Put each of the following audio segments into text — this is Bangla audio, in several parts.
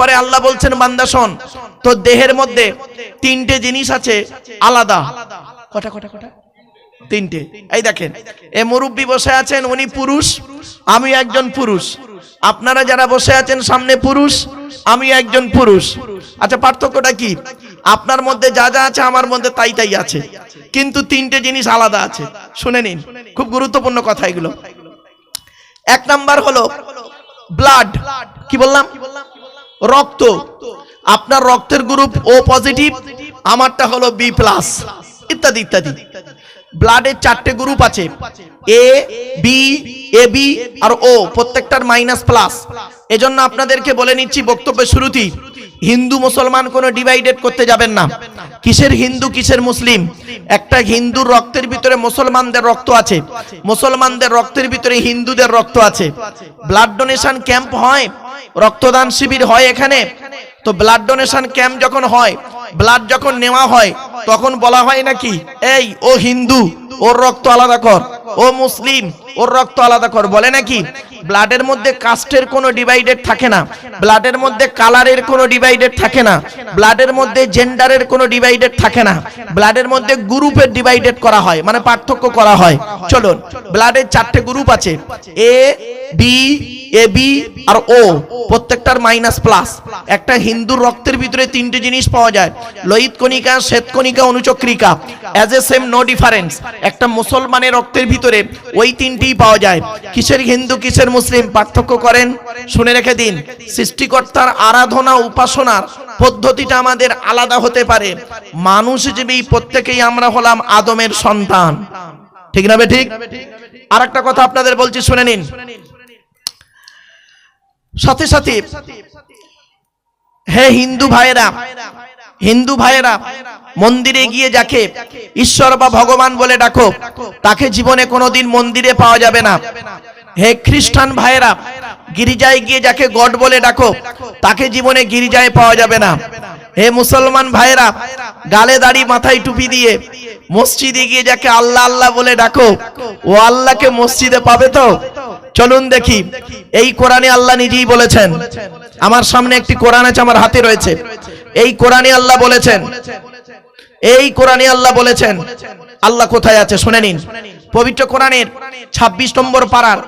এরপরে আল্লাহ বলছেন, বান্দা শোন, তোর দেহের মধ্যে তিনটে জিনিস আছে, আলাদা। কটা কটা কটা? তিনটে। এই দেখেন, এ মুরব্বী বসে আছেন, উনি পুরুষ, আমি একজন পুরুষ। আপনারা যারা বসে আছেন, সামনে পুরুষ, আমি একজন পুরুষ। আচ্ছা পার্থক্যটা কি? আপনার মধ্যে যা যা আছে, আমার মধ্যে তাই তাই আছে। কিন্তু তিনটে জিনিস আলাদা আছে। শুনে নিন, খুব গুরুত্বপূর্ণ কথা এগুলো। এক নাম্বার হলো ব্লাড কি বললাম? রক্ত। আপনার রক্তের গ্রুপ ও পজিটিভ আমারটা হলো বি প্লাস ইত্যাদি ইত্যাদি। ব্লাডের চারটে গ্রুপ আছে। এ বি এ বি আর ও প্রত্যেকটার মাইনাস প্লাস এজন্য আপনাদেরকে বলে নিচ্ছি বক্তব্যের শুরুতেই, হিন্দু মুসলমান কোনো ডিভাইডেড করতে যাবেন না। কিসের হিন্দু, কিসের মুসলিম? একটা হিন্দুর রক্তের ভিতরে মুসলমানদের রক্ত আছে। মুসলমানদের রক্তের ভিতরে হিন্দুদের রক্ত আছে। ব্লাড ডোনেশন ক্যাম্প হয় রক্তদান শিবির হয় এখানে। তো ব্লাড ডোনেশন ক্যাম্প যখন হয় ব্লাড যখন নেওয়া হয়, তখন বলা হয় নাকি, এই, ও হিন্দু, ওর রক্ত আলাদা কর। ও মুসলিম, ওর রক্ত আলাদা কর। বলে নাকি ব্লাডের মধ্যে কাস্টের কোনো ডিভাইডেড থাকে না। ব্লাডের মধ্যে কালারের কোনো ডিভাইডেড থাকে না। ব্লাডের মধ্যে জেন্ডারের কোনো ডিভাইডেড থাকে না। ব্লাডের মধ্যে গ্রুপের ডিভাইডেড করা হয় মানে পার্থক্য করা হয়। চলুন ব্লাডের চারটে গ্রুপ আছে। এ বি এ বি আর ও প্রত্যেকটার মাইনাস প্লাস একটা হিন্দুর রক্তের ভিতরে তিনটে জিনিস পাওয়া যায়। লোহিত কণিকা, শ্বেত কণিকা, অনুচক্রিকা। As a same no difference একটা মুসলমানের রক্তের ভিতরে ওই তিনটেই পাওয়া যায়। কিসের হিন্দু, কিসের মুসলিম? পার্থক্য করেন? শুনে রেখে দিন। সৃষ্টিকর্তার আরাধনা, উপাসনার পদ্ধতিটা আমাদের আলাদা হতে পারে। মানুষ হিসেবে প্রত্যেকেই আমরা হলাম আদমের সন্তান। ঠিক না ঠিক? আর একটা কথা আপনাদের বলছি, শুনে নিন। সাথে সাথে, হে হিন্দু ভাইয়েরা হিন্দু ভাইয়েরা, মন্দিরে গিয়ে যাকে ঈশ্বর বা ভগবান বলে ডাকো, তাকে জীবনে কোনোদিন মন্দিরে পাওয়া যাবে না। হে খ্রিস্টান ভাইয়েরা, গিরিজায় গিয়ে যাকে গড বলে ডাকো, তাকে জীবনে গিরিজায় পাওয়া যাবে না। হে মুসলমান ভাইয়েরা, গালে দাড়ি মাথায় টুপি দিয়ে মসজিদে গিয়ে যাকে আল্লাহ আল্লাহ বলে ডাকো, ও আল্লাহকে মসজিদে পাবে তো? চলুন দেখি, এই কোরআনে আল্লাহ নিজেই বলেছেন। আমার সামনে একটি কোরআন আছে, আমার হাতে রয়েছে। এই কোরআনে আল্লাহ বলেছেন, এই কোরআনে আল্লাহ বলেছেন, আল্লাহ কোথায় আছে শুনে নিন। পবিত্র কোরআনের ২৬ নম্বর পাড়ার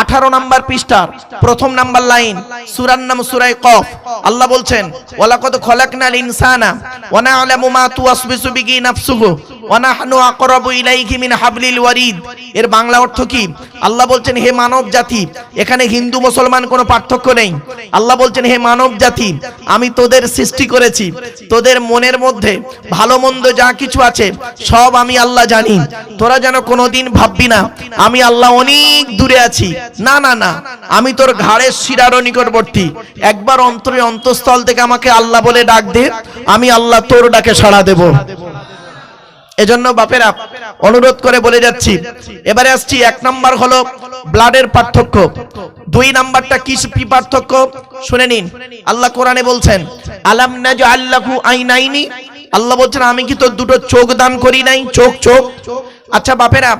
আঠারো নম্বর পৃষ্ঠার প্রথম নাম্বার লাইন, সুরার নাম সুরাই কফ। আল্লাহ বলছেন, ওয়ালাকদ খলাকনাল ইনসানা ওয়া না'লামু মা তুওয়াসবিসু বিহি নাফসুহু। ওয়া নাহনু আকরাবু ইলাইহি মিন হাবলিল ওয়ারিদ। এর বাংলা অর্থ কি? আল্লাহ বলছেন, হে মানব জাতি, এখানে হিন্দু, মুসলমান কোনো পার্থক্য নেই। আল্লাহ বলছেন, হে মানব জাতি, আমি তোদের সৃষ্টি করেছি। তোদের মনের মধ্যে ভালো, মন্দ যা কিছু আছে, সব আমি আল্লাহ জানি। তোরা যেন কোনোদিন ভাববি না, আমি আল্লাহ অনেক দূরে আছি। না না না, আমি তোর ঘাড়ের শিরারও নিকটবর্তী। একবার অন্তরে অন্তঃস্থল থেকে আমাকে আল্লাহ বলে ডাক দে, আমি আল্লাহ তোর ডাকে সাড়া দেব। এজন্য বাপেরা অনুরোধ করে বলে যাচ্ছি। এবারে আসছি, এক নাম্বার হলো ব্লাডের পার্থক্য। দুই নাম্বারটা কি কি পার্থক্য? শুনে নিন। আল্লাহ কোরআনে বলছেন, আলাম নাজ আল্লাহু আইনাইনি? আল্লাহ বলছেন, আমি কি তোর দুটো চোখ দান করি নাই? চোখ চোখ। আচ্ছা বাপেরা,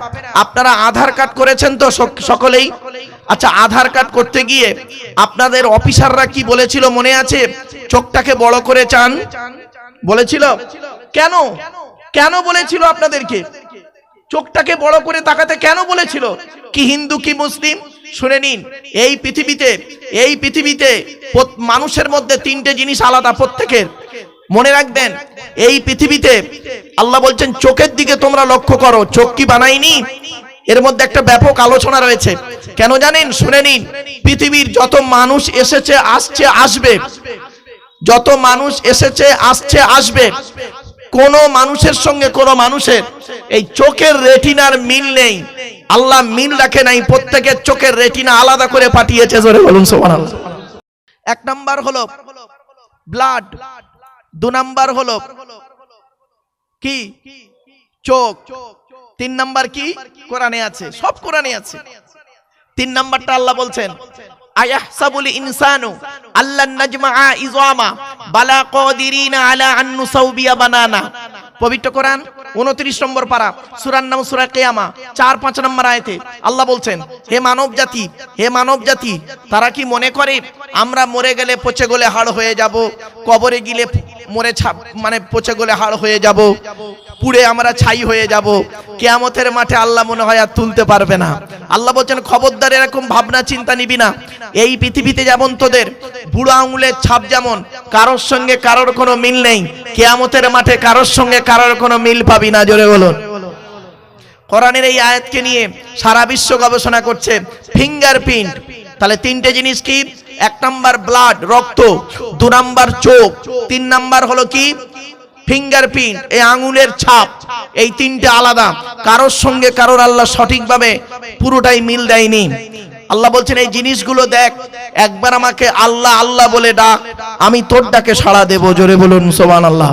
আপনারা আধার কার্ড করেছেন তো সকলেই? আচ্ছা আধার কার্ড করতে গিয়ে আপনাদের অফিসাররা কি বলেছিল? মনে আছে? চোখটাকে বড় করে চান? বলেছিল? কেন? কেন বলেছিল আপনাদেরকে? চোখটাকে বড় করে তাকাতে কেন বলেছিল? কি হিন্দু, কি মুসলিম? শুনে নিন, এই পৃথিবীতে এই পৃথিবীতে মানুষের মধ্যে তিনটে জিনিস আলাদা প্রত্যেকের। মনে রাখবেন, এই পৃথিবীতে আল্লাহ বলছেন, চোখের দিকে তোমরা লক্ষ্য করো, চোখ কি বানাইনি এর মধ্যে একটা ব্যাপক আলোচনা রয়েছে। কেন জানেন? শুনে নিন, পৃথিবীর যত মানুষ এসেছে, আসছে, আসবে। যত মানুষ এসেছে, আসছে, আসবে। কোন মানুষের সঙ্গে কোন মানুষের এই চোখের রেটিনার মিল নেই। আল্লাহ মিল রাখে নাই, প্রত্যেকের চোখের রেটিনা আলাদা করে পাঠিয়েছে, জোরে বলুন, সুবহানাল্লাহ। এক নাম্বার হলো ব্লাড দু নাম্বার হলো কি? চোখ। তিন নাম্বার কি? কোরআনে আছে, সব কোরআনে আছে। তিন নাম্বারটা আল্লাহ বলছেন, আয়াহসাবুল ইনসানু আল্লাহ নাজমা ইজামা। বালা কদিরিনা আলা আন্নু সাউবিয়া বানানা। পবিত্র কোরআন? উনত্রিশ নম্বর পারা, সুরার নাম সুরা কেয়ামা, চার পাঁচ নম্বর আয়তে আল্লাহ বলছেন, হে মানব জাতি, হে মানব জাতি, তারা কি মনে করে, আমরা মরে গেলে পচে গলে হাড় হয়ে যাব, কবরে গিলে মরে মানে পচে গলে হাড় হয়ে যাব, পুড়ে আমরা ছাই হয়ে যাব, কেয়ামতের মাঠে আল্লাহ মনে হয় আর তুলতে পারবে না। আল্লাহ বলছেন, খবরদার এরকম ভাবনা চিন্তা নিবি না, এই পৃথিবীতে যেমন তোদের, বুড়ো আঙুলের ছাপ যেমন, কারোর সঙ্গে কারোর কোনো মিল নেই কেয়ামতের মাঠে কারোর সঙ্গে কারোর কোনো মিল পাবি না, জোরে বলুন। কোরআনের এই আয়াতকে নিয়ে সারা বিশ্ব গবেষণা করছে ফিঙ্গারপ্রিন্ট। তাহলে তিনটে জিনিস কি? এক নাম্বার ব্লাড, রক্ত, দু নাম্বার চোখ, তিন নাম্বার হলো কি? ফিঙ্গারপ্রিন্ট, এই আঙুলের ছাপ, এই তিনটে আলাদা। কারোর সঙ্গে কারোর আল্লাহ সঠিকভাবে পুরোটাই মিল দেয়নি। আল্লাহ বলছেন, এই জিনিসগুলো দেখ, একবার আমাকে আল্লাহ আল্লাহ বলে ডাক, আমি তোর ডাকে সাড়া দেবো। জোরে বলুন সোমান আল্লাহ